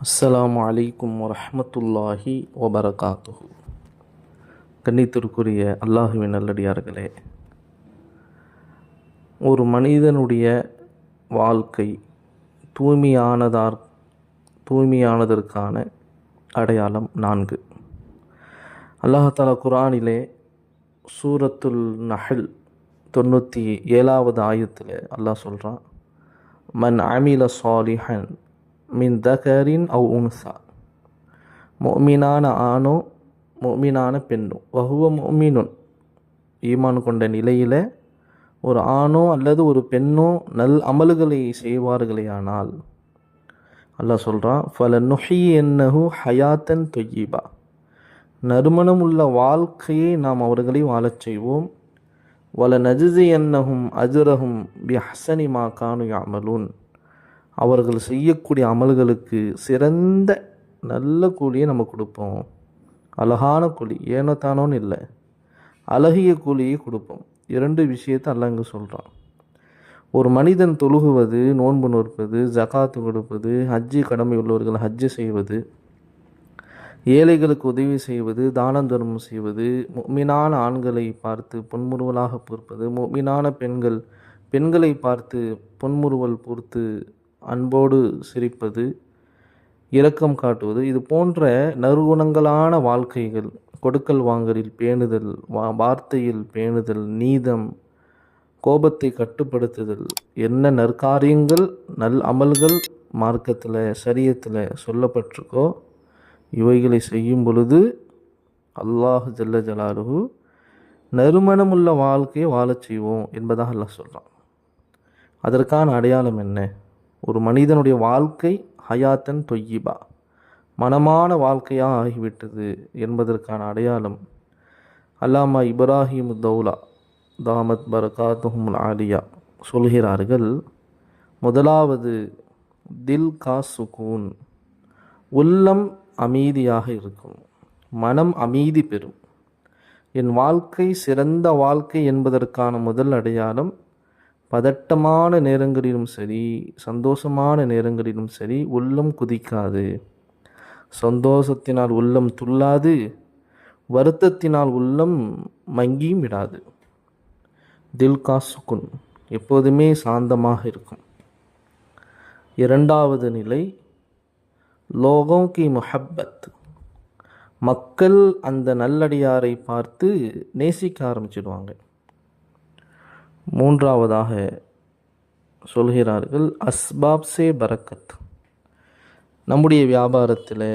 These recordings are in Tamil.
அஸ்லாம் அலைக்கும் வரமத்துல்லாஹி வபரகாத்துஹு. கண்ணித்திற்குரிய அல்லாஹுவின் நல்லடியார்களே ஒரு மனிதனுடைய வாழ்க்கை தூய்மையானதார் தூய்மையானதற்கான அடையாளம் நான்கு. அல்லாஹாலா குரானிலே சூரத்துல் நஹல் தொண்ணூற்றி ஏழாவது ஆயத்தில் அல்லாஹ் சொல்கிறான் மன் அமில சாலிஹன் மின் தகரின் அவ் உன்சா மொமினான ஆணோ மொமினான பெண்ணோ வகுவ மொமினுன் ஈமான் கொண்ட நிலையில் ஒரு ஆணோ அல்லது ஒரு பெண்ணோ நல் அமல்களை செய்வார்களேயானால் அல்லாஹ் சொல்கிறான் ஃபல நுஹி என்னஹு ஹயாத்தன் தொய்யீபா நறுமணம் உள்ள வாழ்க்கையை நாம் அவர்களை வாழச் செய்வோம். வல நஜிசி என்னஹும் அஜுரஹும் பி ஹசனிமா கானு யாமலூன் அவர்கள் செய்யக்கூடிய அமல்களுக்கு சிறந்த நல்ல கூலியை நம்ம கொடுப்போம். அழகான கூலி ஏனோ தானோன்னு இல்லை. அழகிய கூலியை கொடுப்போம். இரண்டு விஷயத்தை அல்ல இங்கே சொல்கிறான் ஒரு மனிதன் தொழுகுவது நோன்பு நோற்பது ஜகாத்து கொடுப்பது ஹஜ்ஜி கடமை உள்ளவர்கள் ஹஜ்ஜு செய்வது ஏழைகளுக்கு உதவி செய்வது தானம் தர்மம் செய்வது மீனான ஆண்களை பார்த்து பொன்முறுவலாக பொறுப்பது மீனான பெண்கள் பெண்களை பார்த்து பொன்முறுவல் பொறுத்து அன்போடு சிரிப்பது இரக்கம் காட்டுவது இது போன்ற நறுகுணங்களான வாழ்க்கைகள் கொடுக்கல் வாங்கலில் பேணுதல் வா வார்த்தையில் பேணுதல் நீதம் கோபத்தை கட்டுப்படுத்துதல் என்ன நற்காரியங்கள் நல் அமல்கள் மார்க்கத்தில் சரியத்தில் சொல்லப்பட்டிருக்கோ இவைகளை செய்யும் பொழுது அல்லாஹ் ஜல்ல ஜலாலுஹு நறுமணமுள்ள வாழ்க்கையை வாழச் செய்வோம் என்பதாக அல்லாஹ் சொல்கிறான் அதற்கான அடையாளம் என்ன? ஒரு மனிதனுடைய வாழ்க்கை ஹயாத்தன் தொய்யிபா. மனமான வாழ்க்கையாக ஆகிவிட்டது என்பதற்கான அடையாளம் அல்லாமா இப்ராஹிம் தௌலா தாமத் பரகாத்துஹும் ஆலியா சொல்கிறார்கள் முதலாவது தில் கா சுகூன் உள்ளம் அமைதியாக இருக்கும் மனம் அமைதி பெறும். என் வாழ்க்கை சிறந்த வாழ்க்கை என்பதற்கான முதல் அடையாளம் பதட்டமான நேரங்களிலும் சரி சந்தோஷமான நேரங்களிலும் சரி உள்ளம் குதிக்காது. சந்தோஷத்தினால் உள்ளம் துள்ளாது வருத்தத்தினால் உள்ளம் மங்கியும் விடாது. தில்கா சுக்குன் எப்போதுமே சாந்தமாக இருக்கும். இரண்டாவது நிலை லோகம் கி முஹப்பத். மக்கள் அந்த நல்லடியாரை பார்த்து நேசிக்க ஆரம்பிச்சிடுவாங்க. மூன்றாவதாக சொல்கிறார்கள் அஸ்பாப் சே பரக்கத். நம்முடைய வியாபாரத்தில்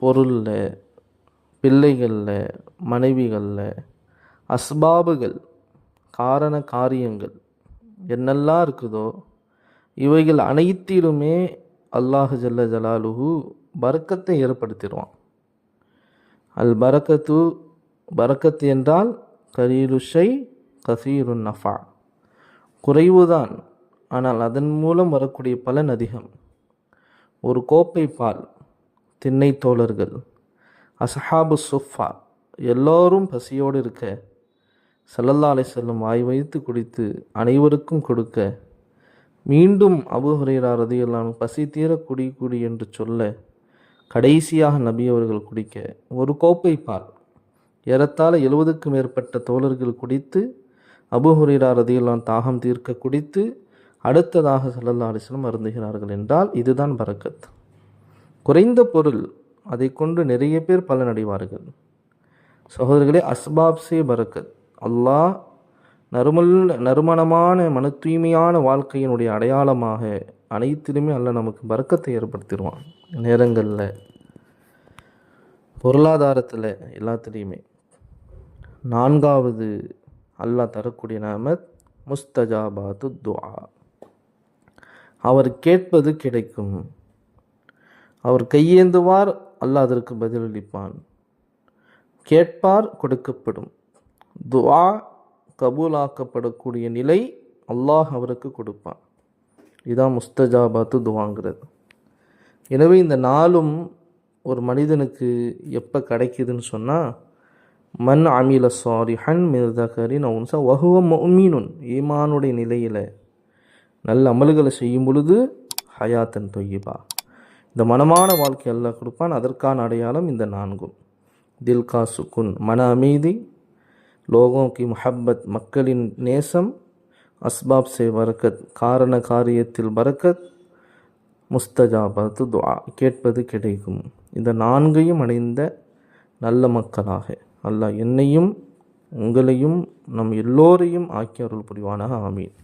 பொருளில் பிள்ளைகளில் மனைவிகளில் அஸ்பாபுகள் காரண காரியங்கள் என்னெல்லாம் இருக்குதோ இவைகள் அனைத்திலுமே அல்லாஹ் ஜல்ல ஜலாலுஹு பறக்கத்தை ஏற்படுத்திடுவான். அல் பரக்கத்து பரக்கத் என்றால் கரீருஷை கசீருன் நஃபா. குறைவுதான். ஆனால் அதன் மூலம் வரக்கூடிய பலன் அதிகம். ஒரு கோப்பை பால் திண்ணை தோழர்கள் அசஹாபு சுஃபா எல்லோரும் பசியோடு இருக்க சல்லல்லாலை செல்லும் வாய் வைத்து குடித்து அனைவருக்கும் கொடுக்க மீண்டும் அபு ஹுரேரா ரதியெல்லாம் பசி தீர குடி குடி என்று சொல்ல கடைசியாக நபி அவர்கள் குடிக்க ஒரு கோப்பை பால் ஏறத்தாழ எழுபதுக்கும் மேற்பட்ட தோழர்கள் குடித்து அபு ஹுரேரா ரதியெல்லாம் தாகம் தீர்க்க குடித்து அடுத்ததாக சல்லல்லா அலிஸ்லம் அருந்துகிறார்கள் என்றால் இதுதான் பரக்கத். குறைந்த பொருள் அதை கொண்டு நிறைய பேர் பலனடைவார்கள். சகோதரர்களே அஸ்பாப்சே பரக்கத். அல்லாஹ் நறுமல் நறுமணமான மன தூய்மையான வாழ்க்கையினுடைய அடையாளமாக அனைத்திலுமே அல்ல நமக்கு பறக்கத்தை ஏற்படுத்திடுவான். நேரங்களில் பொருளாதாரத்தில் எல்லாத்துலேயுமே. நான்காவது அல்லாஹ் தரக்கூடிய நாமத் முஸ்தஜாபாத்து துஆ. அவர் கேட்பது கிடைக்கும். அவர் கையேந்துவார் அல்லாஹ் அதற்கு பதிலளிப்பான். கேட்பார் கொடுக்கப்படும். துஆ கபூலாக்கப்படக்கூடிய நிலை அல்லாஹ் அவருக்கு கொடுப்பான். இதுதான் முஸ்தஜாபாத்து துவாங்கிறது எனவே இந்த நாளும் ஒரு மனிதனுக்கு எப்போ கிடைக்குதுன்னு சொன்னால் மன் அமில சாரி ஹன் மிர்தகரின் அவுன்சா வகுவ மொமீனுன் ஈமானுடைய நிலையில் நல்ல அமல்களை செய்யும் பொழுது ஹயாத்தன் தொய்யிபா. இந்த மனமான வாழ்க்கை எல்லாம் கொடுப்பான். அதற்கான அடையாளம் இந்த நான்கும். தில்கா சுக்குன் மன அமைதி லோகோं கி முஹப்பத் மக்களின் நேசம் அஸ்பாப் சே வரக்கத் காரண காரியத்தில் வரக்கத் முஸ்தஜாபத்து துவா கேட்பது கிடைக்கும். இந்த நான்கையும் அடைந்த நல்ல மக்களாக. அல்லாஹ் என்னையும் உங்களையும் நம் எல்லோரையும் ஆக்கி அருள் புரிவானாக ஆமீன்.